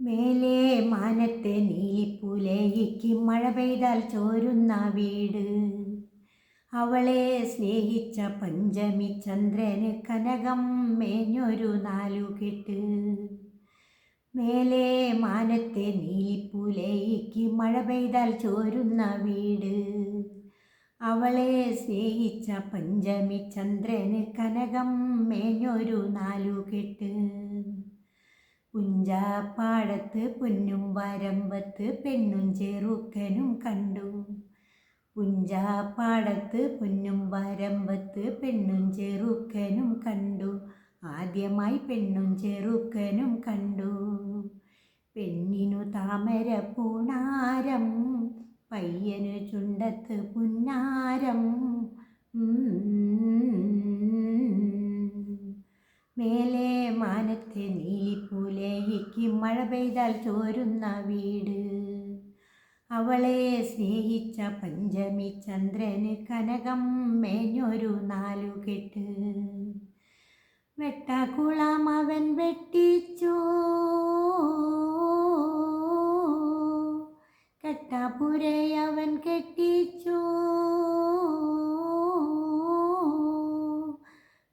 മേലെ മാനത്തെ നീലിപ്പുലയിക്ക് മഴ പെയ്താൽ ചോരുന്ന വീട്. അവളെ സ്നേഹിച്ച പഞ്ചമി ചന്ദ്രന് കനകം മേഞ്ഞൊരു നാലുകെട്ട്. മേലെ മാനത്തെ നീലിപ്പുലയിക്ക് മഴ പെയ്താൽ ചോരുന്ന വീട്. അവളെ സ്നേഹിച്ച പഞ്ചമി ചന്ദ്രന് കനകം മേഞ്ഞൊരു നാലുകെട്ട്. പുഞ്ചാപ്പാടത്ത് പൊന്നും വരമ്പത്ത് പെണ്ണും ചെറുക്കനും കണ്ടു. പുഞ്ചാപ്പാടത്ത് പൊന്നും വരമ്പത്ത് പെണ്ണും ചെറുക്കനും കണ്ടു. ആദ്യമായി പെണ്ണും ചെറുക്കനും കണ്ടു. പെണ്ണിനു താമര പൂണാരം പയ്യനു ചുണ്ടത്ത് പുന്നാരം മാനത്തെ നീലിപ്പൂലേയ്ക്ക് മഴ പെയ്താൽ ചോരുന്ന വീട്. അവളെ സ്നേഹിച്ച പഞ്ചമി ചന്ദ്രന് കനകം മേഞ്ഞൊരു നാലുകെട്ട്. വെട്ടാക്കുളം അവൻ വെട്ടിച്ചു. കെട്ടാപ്പുരയവൻ കെട്ടിച്ചു.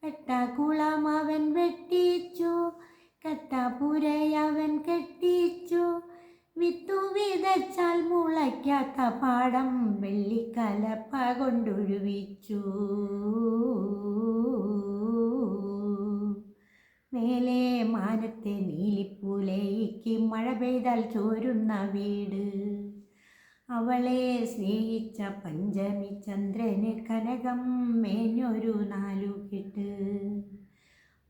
വെട്ടാക്കുളം അവൻ വെട്ടിച്ചു കെട്ടാപ്പുരയവൻ കെട്ടിച്ചു. വിത്തു വിതച്ചാൽ മുളയ്ക്കാത്ത പാടം വെള്ളിക്കലപ്പ കൊണ്ടൊഴുവിച്ചു. മേലെ മാനത്തെ നീലിപ്പൂലയ്ക്ക് മഴ പെയ്താൽ ചോരുന്ന വീട്. അവളെ സ്നേഹിച്ച പഞ്ചമി ചന്ദ്രന് കനകം മേഞ്ഞൊരു നാലുകെട്ട്.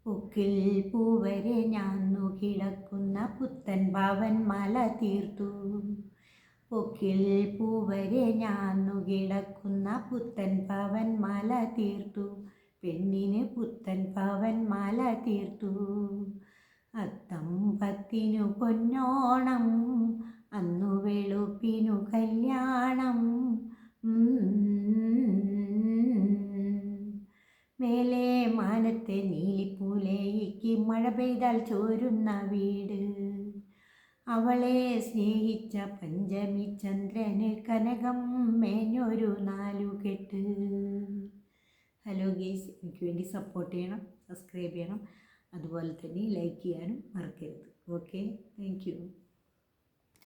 പൊക്കിൽ പൂവരെ ഞാന്നു കിടക്കുന്ന പുത്തൻ ഭാവൻ മല തീർത്തു. പൊക്കിൽ പൂവരെ ഞാന്നു കിടക്കുന്ന പുത്തൻ പവൻ മല തീർത്തു. പെണ്ണിന് പുത്തൻ പവൻ മല തീർത്തു. അത്തം പത്തിനു പൊന്നോണം അന്നു വെളുപ്പിനു കല്യാണം. മാനത്തെ നീലിപ്പൂലേക്ക് മഴ പെയ്താൽ ചോരുന്ന വീട്. അവളെ സ്നേഹിച്ച പഞ്ചമി ചന്ദ്രന് കനകം മേഞ്ഞൊരു നാലുകെട്ട്. ഹലോ ഗേസ് എനിക്ക് വേണ്ടി സപ്പോർട്ട് ചെയ്യണം സബ്സ്ക്രൈബ് ചെയ്യണം. അതുപോലെ തന്നെ ലൈക്ക് ചെയ്യാനും മറക്കരുത്. Okay thank